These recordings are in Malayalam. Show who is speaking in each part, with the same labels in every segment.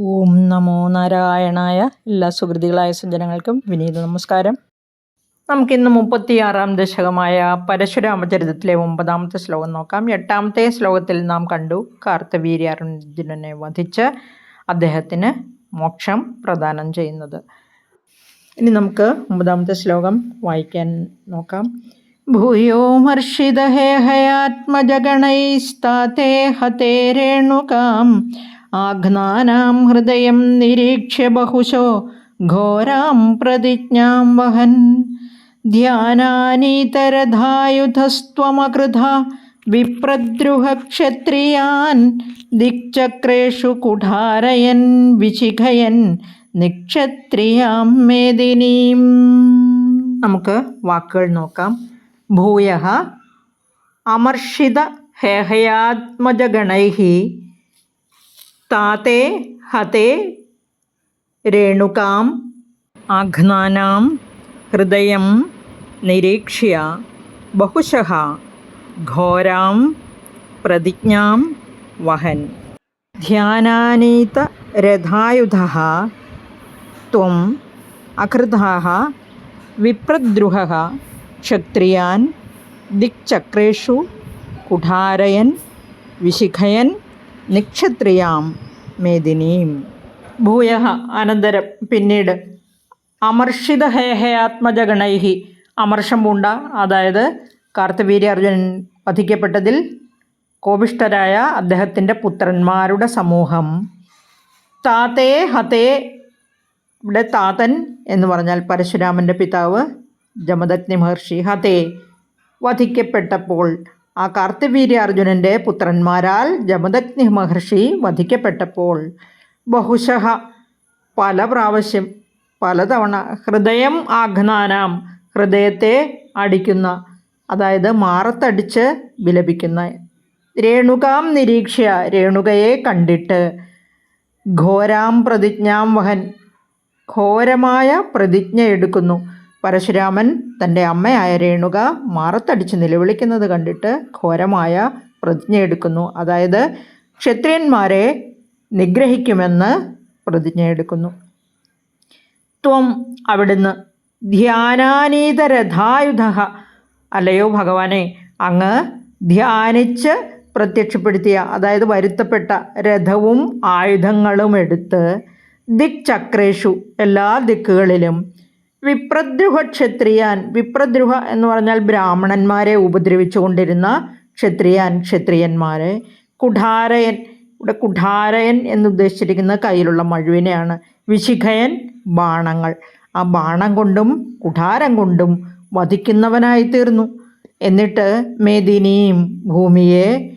Speaker 1: ഓം നമോ നാരായണായ എല്ലാ സുഹൃതികളായ സജ്ജനങ്ങൾക്കും വിനീത നമസ്കാരം. നമുക്കിന്ന് മുപ്പത്തിയാറാം ദശകമായ പരശുരാമചരിതത്തിലെ ഒമ്പതാമത്തെ ശ്ലോകം നോക്കാം. എട്ടാമത്തെ ശ്ലോകത്തിൽ നാം കണ്ടു കാർത്തവീര്യാർജുനനെ വധിച്ച് അദ്ദേഹത്തിന് മോക്ഷം പ്രദാനം ചെയ്യുന്നത്. ഇനി നമുക്ക് ഒമ്പതാമത്തെ ശ്ലോകം വായിക്കാൻ നോക്കാം. ഭൂയോ മർഷിതഹേഹയാത്മജഗണൈസ്താത്തേ ഹേ രേണുകാം ആഘ്നാനാം ഹൃദയം നിരീക്ഷ്യ ബഹുശോ ഘോരാം പ്രതിജ്ഞാം വഹൻ ധ്യാനാനീതരധായുധസ്ത്വമകൃധ വിപ്രദ്രുഹക്ഷത്രിയാൻ ദിക്ചക്രേഷു കുഠാരയൻ വിശിഖയൻ നിക്ഷത്രിയാം മേദിനീം നമുക്ക് വാക്കുകൾ നോക്കാം. ഭൂയ അമർഷിത ഹേഹയാത്മജഗണൈ താതേ ഹതേ രേണുകാം ആഘ്നാനാം ഹൃദയം നിരീക്ഷ്യ ബഹുശഃ ഘോരാം പ്രതിജ്ഞാം വഹൻ ധ്യാനാനീത രഥായുധ ത്വം അകൃതാः വിപ്രദ്രുഹः ക്ഷത്രിയാൻ ദിക്ചക്രേഷു കുഠാരയൻ വിശിഖയൻ നിക്ഷത്രിയാം മേദിനീം ഭൂയ അനന്തരം പിന്നീട് അമർഷിത ഹേഹയാത്മജഗണൈഹി അമർഷം പൂണ്ട അതായത് കാർത്തവീര്യാർജുനൻ വധിക്കപ്പെട്ടതിൽ കോപിഷ്ഠരായ അദ്ദേഹത്തിന്റെ പുത്രന്മാരുടെ സമൂഹം. താത്തേ ഹതേ ഇവിടെ താതൻ എന്ന് പറഞ്ഞാൽ പരശുരാമന്റെ പിതാവ് ജമദഗ്നി മഹർഷി. ഹതേ വധിക്കപ്പെട്ടപ്പോൾ ആ കാർത്തിവീര്യാർജുനന്റെ പുത്രന്മാരാൽ ജമദഗ്നി മഹർഷി വധിക്കപ്പെട്ടപ്പോൾ ബഹുശഃ പല പ്രാവശ്യം പലതവണ ഹൃദയം ആഘ്നാനാം ഹൃദയത്തെ അടിക്കുന്ന അതായത് മാറത്തടിച്ച് വിലപിക്കുന്ന രേണുകാം നിരീക്ഷ്യ രേണുകയെ കണ്ടിട്ട് ഘോരാം പ്രതിജ്ഞാം വഹൻ ഘോരമായ പ്രതിജ്ഞ എടുക്കുന്നു പരശുരാമൻ തന്റെ അമ്മയായ രേണുക മാറത്തടിച്ച് നിലവിളിക്കുന്നത് കണ്ടിട്ട് ഘോരമായ പ്രതിജ്ഞ എടുക്കുന്നു. അതായത് ക്ഷത്രിയന്മാരെ നിഗ്രഹിക്കുമെന്ന് പ്രതിജ്ഞ എടുക്കുന്നു. ത്വം അവിടുന്ന് ധ്യാനാനീതരഥായുധ അല്ലയോ ഭഗവാനെ അങ്ങ് ധ്യാനിച്ച് പ്രത്യക്ഷപ്പെടുത്തിയ അതായത് വരുത്തപ്പെട്ട രഥവും ആയുധങ്ങളും എടുത്ത് ദിക് ചക്രേഷു എല്ലാ ദിക്കുകളിലും വിപ്രദ്രുഹ ക്ഷത്രിയാൻ വിപ്രദ്രുഹ എന്ന് പറഞ്ഞാൽ ബ്രാഹ്മണന്മാരെ ഉപദ്രവിച്ചുകൊണ്ടിരുന്ന ക്ഷത്രിയാൻ ക്ഷത്രിയന്മാരെ. കുഠാരയൻ ഇവിടെ കുഠാരയൻ എന്നുദ്ദേശിച്ചിരിക്കുന്ന കയ്യിലുള്ള മഴുവിനെയാണ്. വിശിഖയൻ ബാണങ്ങൾ. ആ ബാണം കൊണ്ടും കുഠാരം കൊണ്ടും വധിക്കുന്നവനായി തീർന്നു എന്നിട്ട് മേദിനിയും ഭൂമിയെ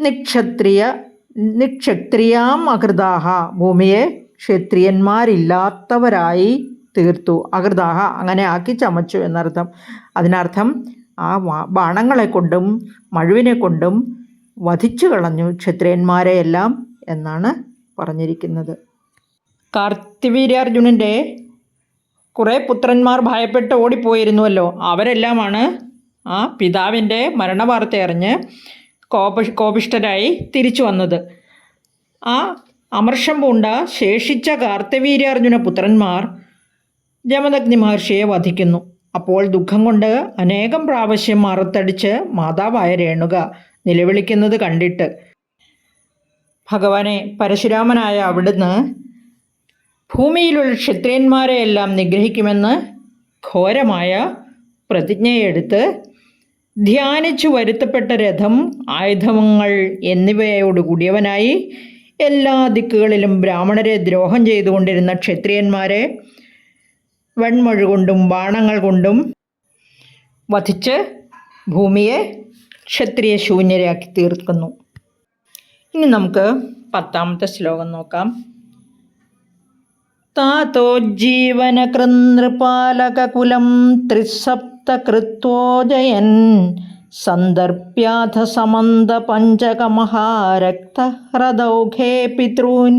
Speaker 1: നിക്ഷത്രിയ നിക്ഷത്രിയാം അകൃതാഹ ഭൂമിയെ ക്ഷത്രിയന്മാരില്ലാത്തവരായി തീർത്തു. അകൃതാഹ അങ്ങനെ ആക്കി ചമച്ചു എന്നർത്ഥം. അതിനർത്ഥം ആ ബാണങ്ങളെ കൊണ്ടും മഴുവിനെ കൊണ്ടും വധിച്ചു കളഞ്ഞു ക്ഷത്രിയന്മാരെയെല്ലാം എന്നാണ് പറഞ്ഞിരിക്കുന്നത്. കാർത്തിവീര്യാർജുനന്റെ കുറേ പുത്രന്മാർ ഭയപ്പെട്ട് ഓടിപ്പോയിരുന്നുവല്ലോ. അവരെല്ലാമാണ് ആ പിതാവിന്റെ മരണവാർത്ത അറിഞ്ഞ് കോപ കോപിഷ്ഠരായി തിരിച്ചു വന്നത്. ആ അമർഷം പൂണ്ട ശേഷിച്ച കാർത്തവീര്യാർജുന പുത്രന്മാർ ജമദഗ്നി മഹർഷിയെ വധിക്കുന്നു. അപ്പോൾ ദുഃഖം കൊണ്ട് അനേകം പ്രാവശ്യം മറുത്തടിച്ച് മാതാവായ രേണുക നിലവിളിക്കുന്നത് കണ്ടിട്ട് ഭഗവാനെ പരശുരാമനായ അവിടുന്ന് ഭൂമിയിലുള്ള ക്ഷത്രിയന്മാരെയെല്ലാം നിഗ്രഹിക്കുമെന്ന് ഘോരമായ പ്രതിജ്ഞയെടുത്ത് ധ്യാനിച്ചു വരുത്തപ്പെട്ട രഥം ആയുധങ്ങൾ എന്നിവയോടുകൂടിയവനായി എല്ലാ ദിക്കുകളിലും ബ്രാഹ്മണരെ ദ്രോഹം ചെയ്തുകൊണ്ടിരുന്ന ക്ഷത്രിയന്മാരെ വെൺമഴ കൊണ്ടും ബാണങ്ങൾ കൊണ്ടും വധിച്ച് ഭൂമിയെ ക്ഷത്രിയ ശൂന്യരാക്കി തീർക്കുന്നു. ഇനി നമുക്ക് പത്താമത്തെ ശ്ലോകം നോക്കാം. താതോജ്ജീവനകൃനൃപാലകുലം ത്രിസപ്തകൃത്വോജയൻ സന്ദർപ്യാഥ സമന്ത പഞ്ചകമഹാരക്തഹ്രദൗഘേ പിതॄൻ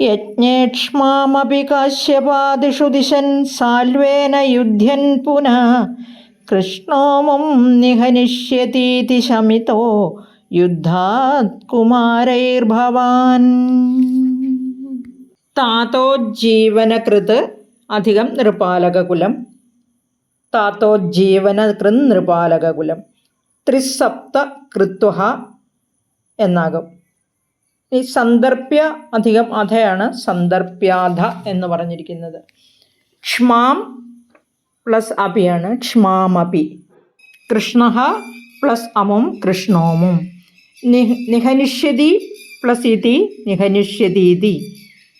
Speaker 1: യജ്ഞേക്ഷ്മാമപി കാശ്യപാദിഷു ദിശൻ സാൽവേന യുദ്ധ്യൻ പുനഃ. കൃഷ്ണോമം നിഹനിഷ്യതീതി ശമിതോ യുദ്ധാത് കുമാരൈർഭവാൻ. താതോജ്ജീവനകൃത് അധികം നൃപാലകകുലം. താതോജ്ജീവനകൃ നൃപാലകകുലം. ത്രിസപ്ത കൃത്വ എന്നാകും. ഈ സന്ദർഭ്യ അധികം അധയാണ് സന്ദർഭ്യാധ എന്ന് പറഞ്ഞിരിക്കുന്നത്. ക്ഷ്മാം പ്ലസ് അപിയാണ് ക്ഷ്മാമപി. കൃഷ്ണ പ്ലസ് അമും കൃഷ്ണോമും. നിഹ് നിഹനിഷ്യതി പ്ലസ് ഇതി നിഹനിഷ്യതീതി.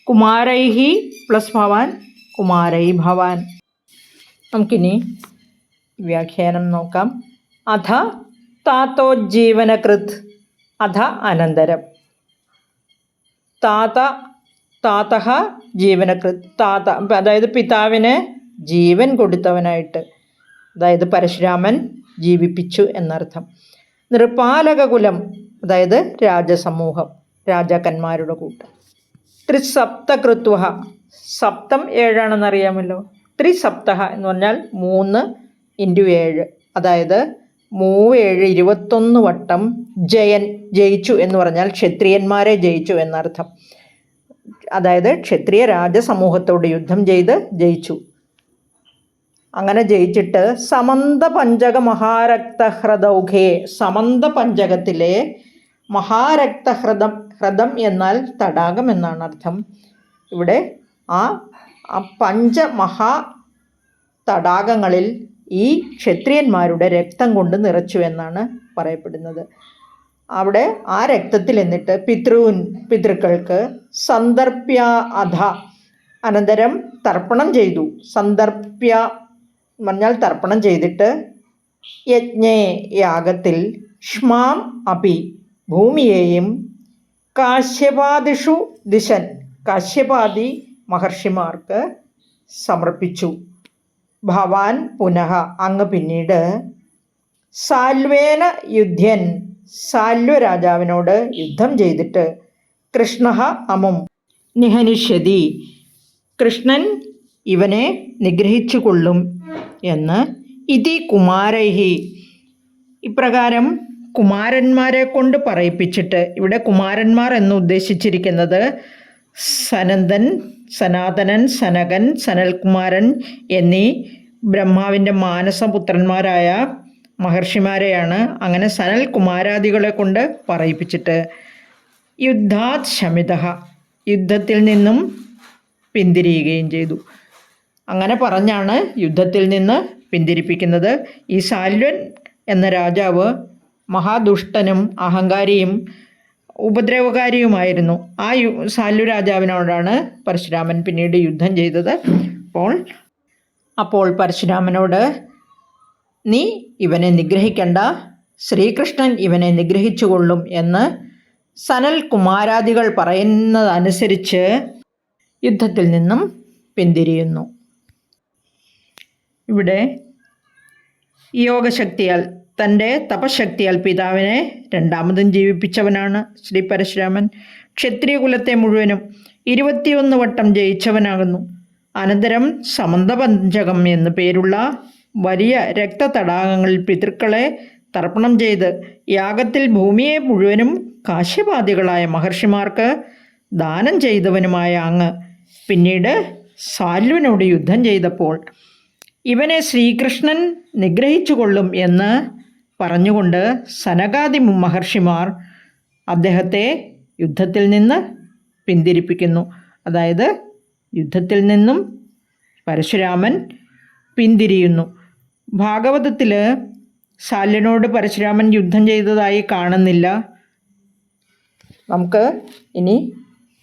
Speaker 1: കുമാരൈഹി പ്ലസ് ഭവാൻ കുമാരൈ ഭവാൻ. നമുക്കിനി വ്യാഖ്യാനം നോക്കാം. അധ താത്തോജ്ജീവനകൃത് അധ അനന്തരം. താത താതഹ ജീവനകൃത് താത അതായത് പിതാവിന് ജീവൻ കൊടുത്തവനായിട്ട് അതായത് പരശുരാമൻ ജീവിപ്പിച്ചു എന്നർത്ഥം. നൃപാലകകുലം അതായത് രാജസമൂഹം രാജാക്കന്മാരുടെ കൂട്ടം. ത്രിസപ്തകൃത്വ സപ്തം ഏഴാണെന്നറിയാമല്ലോ. ത്രിസപ്തഹ എന്ന് പറഞ്ഞാൽ മൂന്ന് ഇന്റു ഏഴ് അതായത് മൂവേഴ് ഇരുപത്തൊന്ന് വട്ടം ജയൻ ജയിച്ചു എന്ന് പറഞ്ഞാൽ ക്ഷത്രിയന്മാരെ ജയിച്ചു എന്നർത്ഥം. അതായത് ക്ഷത്രിയ രാജസമൂഹത്തോട് യുദ്ധം ചെയ്ത് ജയിച്ചു. അങ്ങനെ ജയിച്ചിട്ട് സമന്ത പഞ്ചക മഹാരക്തഹ്രദൗഖേ സമന്ത പഞ്ചകത്തിലെ മഹാരക്തഹ്രദം ഹ്രദം എന്നാൽ തടാകം എന്നാണ് അർത്ഥം. ഇവിടെ ആ പഞ്ചമഹാ തടാകങ്ങളിൽ ഈ ക്ഷത്രിയന്മാരുടെ രക്തം കൊണ്ട് നിറച്ചു എന്നാണ് പറയപ്പെടുന്നത്. അവിടെ ആ രക്തത്തിൽ എന്നിട്ട് പിതൃൻ പിതൃക്കൾക്ക് സന്ദർപ്യ അധ അനന്തരം തർപ്പണം ചെയ്തു. സന്ദർപ്യ പറഞ്ഞാൽ തർപ്പണം ചെയ്തിട്ട് യജ്ഞേ യാഗത്തിൽ ഷ്മാം അപി ഭൂമിയെയും കാശ്യപാദിഷു ദിശൻ കാശ്യപാദി മഹർഷിമാർക്ക് സമർപ്പിച്ചു. ഭവാൻ പുനഃ അങ്ങ് പിന്നീട് സാൽവേന യുദ്ധ്യൻ സാൽവ രാജാവിനോട് യുദ്ധം ചെയ്തിട്ട് കൃഷ്ണ അമും. നിഹനിഷ്യതി കൃഷ്ണൻ ഇവനെ നിഗ്രഹിച്ചു കൊള്ളും എന്ന് ഇതി കുമാരൈഹി. ഇപ്രകാരം കുമാരന്മാരെ കൊണ്ട് പറയിപ്പിച്ചിട്ട് ഇവിടെ കുമാരന്മാർ എന്ന് ഉദ്ദേശിച്ചിരിക്കുന്നത് സനന്ദൻ സനാതനൻ സനകൻ സനൽകുമാരൻ എന്നീ ബ്രഹ്മാവിന്റെ മാനസപുത്രന്മാരായ മഹർഷിമാരെയാണ് അങ്ങനെ സനൽ കുമാരാദികളെ കൊണ്ട് പറയിപ്പിച്ചിട്ട് യുദ്ധാത് ശമിത യുദ്ധത്തിൽ നിന്നും പിന്തിരിയുകയും ചെയ്തു. അങ്ങനെ പറഞ്ഞാണ് യുദ്ധത്തിൽ നിന്ന് പിന്തിരിപ്പിക്കുന്നത്. ഈ സാൽവൻ എന്ന രാജാവ് മഹാദുഷ്ടനും അഹങ്കാരിയും ഉപദ്രവകാരിയുമായിരുന്നു. ആ യു സാലു രാജാവിനോടാണ് പരശുരാമൻ പിന്നീട് യുദ്ധം ചെയ്തത്. അപ്പോൾ അപ്പോൾ പരശുരാമനോട് നീ ഇവനെ നിഗ്രഹിക്കണ്ട. ശ്രീകൃഷ്ണൻ ഇവനെ നിഗ്രഹിച്ചുകൊള്ളും എന്ന് സനൽ കുമാരാദികൾ പറയുന്നതനുസരിച്ച് യുദ്ധത്തിൽ നിന്നും പിന്തിരിയുന്നു. ഇവിടെ യോഗശക്തിയാൽ തന്റെ തപശക്തിയാൽ പിതാവിനെ രണ്ടാമതും ജീവിപ്പിച്ചവനാണ് ശ്രീ പരശുരാമൻ. ക്ഷത്രിയകുലത്തെ മുഴുവനും ഇരുപത്തിയൊന്ന് വട്ടം ജയിച്ചവനാകുന്നു. അനന്തരം സമന്തപഞ്ചകം എന്നു പേരുള്ള വലിയ രക്തതടാകങ്ങളിൽ പിതൃക്കളെ തർപ്പണം ചെയ്ത് യാഗത്തിൽ ഭൂമിയെ മുഴുവനും കാശ്യപാതികളായ മഹർഷിമാർക്ക് ദാനം ചെയ്തവനുമായ അങ്ങ് പിന്നീട് സാൽവനോട് യുദ്ധം ചെയ്തപ്പോൾ ഇവനെ ശ്രീകൃഷ്ണൻ നിഗ്രഹിച്ചുകൊള്ളും എന്ന് പറഞ്ഞുകൊണ്ട് സനകാദി മഹർഷിമാർ അദ്ദേഹത്തെ യുദ്ധത്തിൽ നിന്ന് പിന്തിരിപ്പിക്കുന്നു. അതായത് യുദ്ധത്തിൽ നിന്നും പരശുരാമൻ പിന്തിരിയുന്നു. ഭാഗവതത്തിൽ ശാല്യനോട് പരശുരാമൻ യുദ്ധം ചെയ്തതായി കാണുന്നില്ല. നമുക്ക് ഇനി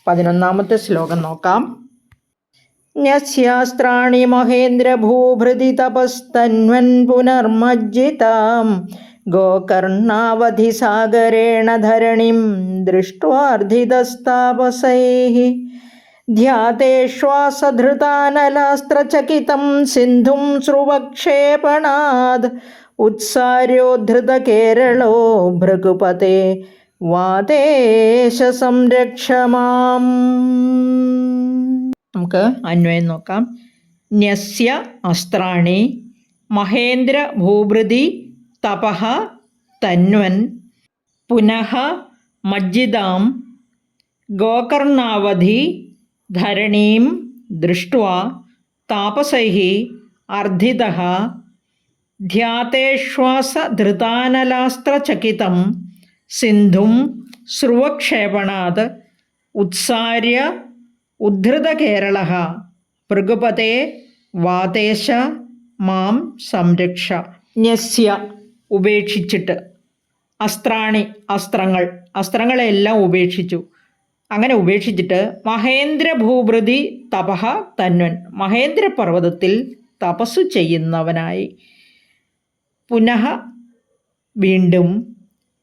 Speaker 1: പതിനൊന്നാമത്തെ ശ്ലോകം നോക്കാം. ന്യസ്യാസ്ത്രാണി മഹേന്ദ്രഭൂഭൃതി തപസ്തന്വൻ പുനർമജ്ജിതാം ഗോകർണാവധി സാഗരേണ ധരണിം ദൃഷ്ട്വാർദ്ധിതസ്താപസൈः ധ്യാതേശ്വാസധൃതാനലാസ്ത്രചകിതം സിന്ധും സ്രുവക്ഷേപണാത് ഉത്സാര്യോദ്ധൃതകേരളോ ഭൃഗുപതേ വാദേശ സംരക്ഷമാം നമുക്ക് അന്വയം നോക്കാം. ന്യസ്യ അസ്ത്രാണി മഹേന്ദ്ര ഭൂഭൃതി തപഹ തന്വൻ പുനഃ മജ്ജിതാം ഗോകർണാവധി ധരണീം ദൃഷ്ട്വാ താപസൈ അർദ്ധിത ധ്യാതേശ്വാസധൃതാനലാസ്ത്രചകിതം സിന്ധും സ്രുവക്ഷേപണാത് ഉത്സാര്യ ഉദ്ധൃതകേരള ഭൃഗുപതേ വാതേശ മാം സംരക്ഷ. ന്യസ്യ. ഉപേക്ഷിച്ചിട്ട്. അസ്ത്രാണി അസ്ത്രങ്ങൾ. അസ്ത്രങ്ങളെല്ലാം ഉപേക്ഷിച്ചു. അങ്ങനെ ഉപേക്ഷിച്ചിട്ട് മഹേന്ദ്രഭൂഭൃതി തപഹ തന്വൻ. മഹേന്ദ്രപർവതത്തിൽ തപസ്സു ചെയ്യുന്നവനായി. പുനഃ വീണ്ടും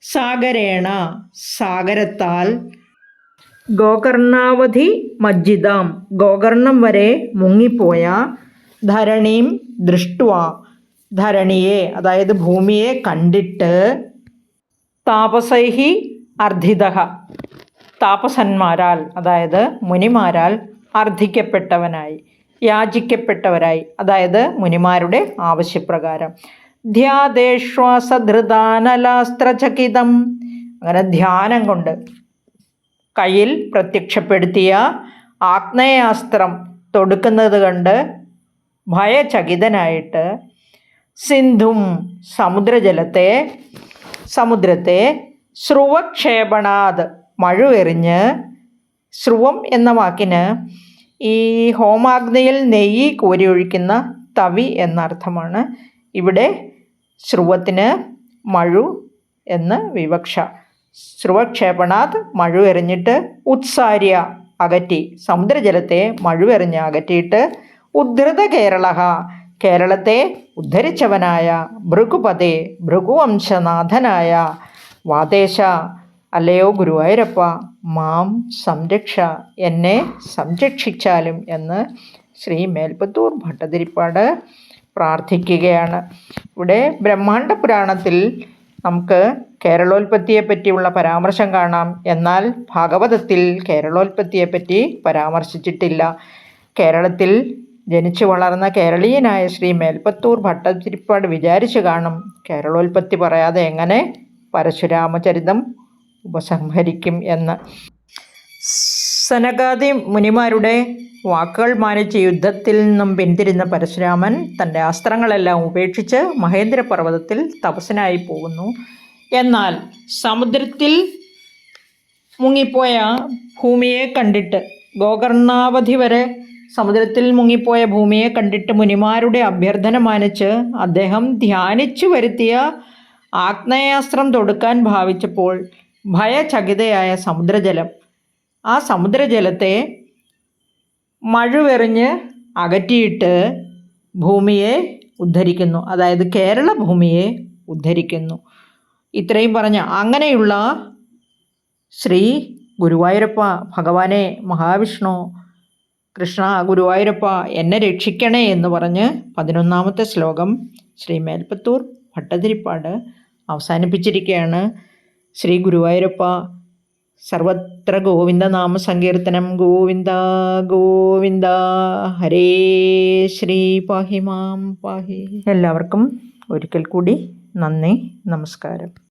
Speaker 1: സാഗരേണ സാഗരത്താൽ ഗോകർണാവധി മജ്ജിതാം ഗോകർണം വരെ മുങ്ങിപ്പോയ ധരണീം ദൃഷ്ടുവ. ധരണിയെ അതായത് ഭൂമിയെ കണ്ടിട്ട് താപസൈഹി അർദ്ധിത താപസന്മാരാൽ അതായത് മുനിമാരാൽ അർദ്ധിക്കപ്പെട്ടവനായി യാചിക്കപ്പെട്ടവരായി അതായത് മുനിമാരുടെ ആവശ്യപ്രകാരം. ധ്യാദേശ്വാസധൃതാനലാസ്ത്രചകിതം. അങ്ങനെ ധ്യാനം കൊണ്ട് കയ്യിൽ പ്രത്യക്ഷപ്പെടുത്തിയ ആഗ്നേയാസ്ത്രം തൊടുക്കുന്നത് കണ്ട് ഭയചകിതനായിട്ട് സിന്ധും സമുദ്രജലത്തെ സമുദ്രത്തെ ശ്രുവക്ഷേപണാത് മഴുവെറിഞ്ഞ് ശ്രുവം എന്ന വാക്കിന് ഈ ഹോമാഗ്നിയിൽ നെയ്യ് കോരിയൊഴിക്കുന്ന തവി എന്നർത്ഥമാണ്. ഇവിടെ ശ്രുവത്തിന് മഴു എന്ന് വിവക്ഷ. ശ്രുവക്ഷേപണാത് മഴുവെറിഞ്ഞിട്ട് ഉത്സാര്യ അകറ്റി. സമുദ്രജലത്തെ മഴുവെറിഞ്ഞ് അകറ്റിയിട്ട് ഉദ്ധൃത കേരള കേരളത്തെ ഉദ്ധരിച്ചവനായ ഭൃഗുപതേ ഭൃഗുവംശനാഥനായ. വാദേശ അല്ലയോ ഗുരുവായൂരപ്പ മാം സംരക്ഷ. എന്നെ സംരക്ഷിച്ചാലും എന്ന് ശ്രീ മേൽപ്പത്തൂർ ഭട്ടതിരിപ്പാട് പ്രാർത്ഥിക്കുകയാണ്. ഇവിടെ ബ്രഹ്മാണ്ഡ പുരാണത്തിൽ നമുക്ക് കേരളോൽപ്പത്തിയെ പറ്റിയുള്ള പരാമർശം കാണാം. എന്നാൽ ഭാഗവതത്തിൽ കേരളോൽപ്പത്തിയെ പറ്റി പരാമർശിച്ചിട്ടില്ല. കേരളത്തിൽ ജനിച്ചു വളർന്ന കേരളീയനായ ശ്രീ മേൽപ്പത്തൂർ ഭട്ടതിരിപ്പാട് വിചാരിച്ചു കാണും. കേരളോൽപ്പത്തി പറയാതെ എങ്ങനെ പരശുരാമചരിതം ഉപസംഹരിക്കും എന്ന്. സനകാദി മുനിമാരുടെ വാക്കുകൾ മാനിച്ച് യുദ്ധത്തിൽ നിന്നും പിന്തിരിഞ്ഞ പരശുരാമൻ തന്റെ അസ്ത്രങ്ങളെല്ലാം ഉപേക്ഷിച്ച് മഹേന്ദ്രപർവതത്തിൽ തപസ്സനായി പോകുന്നു. എന്നാൽ സമുദ്രത്തിൽ മുങ്ങിപ്പോയ ഭൂമിയെ കണ്ടിട്ട് ഗോകർണാവധി വരെ സമുദ്രത്തിൽ മുങ്ങിപ്പോയ ഭൂമിയെ കണ്ടിട്ട് മുനിമാരുടെ അഭ്യർത്ഥന മാനിച്ച് അദ്ദേഹം ധ്യാനിച്ചു വരുത്തിയ ആഗ്നേയാസ്ത്രം തൊടുക്കാൻ ഭാവിച്ചപ്പോൾ ഭയചകിതയായ സമുദ്രജലം ആ സമുദ്രജലത്തെ മഴുവെറിഞ്ഞ് അകറ്റിയിട്ട് ഭൂമിയെ ഉദ്ധരിക്കുന്നു. അതായത് കേരള ഭൂമിയെ ഉദ്ധരിക്കുന്നു. ഇത്രയും പറഞ്ഞ അങ്ങനെയുള്ള ശ്രീ ഗുരുവായൂരപ്പ ഭഗവാനെ മഹാവിഷ്ണു കൃഷ്ണ ഗുരുവായൂരപ്പ എന്നെ രക്ഷിക്കണേ എന്ന് പറഞ്ഞ് പതിനൊന്നാമത്തെ ശ്ലോകം ശ്രീ മേൽപ്പത്തൂർ ഭട്ടതിരിപ്പാട് അവസാനിപ്പിച്ചിരിക്കുകയാണ് ശ്രീ ഗുരുവായൂരപ്പ സർവത്ര ഗോവിന്ദ നാമ സങ്കീർത്തനം ഗോവിന്ദ ഗോവിന്ദ ഹരേ ശ്രീ പാഹി മാം പാഹി. എല്ലാവർക്കും ഒരിക്കൽ കൂടി നന്ദി നമസ്കാരം.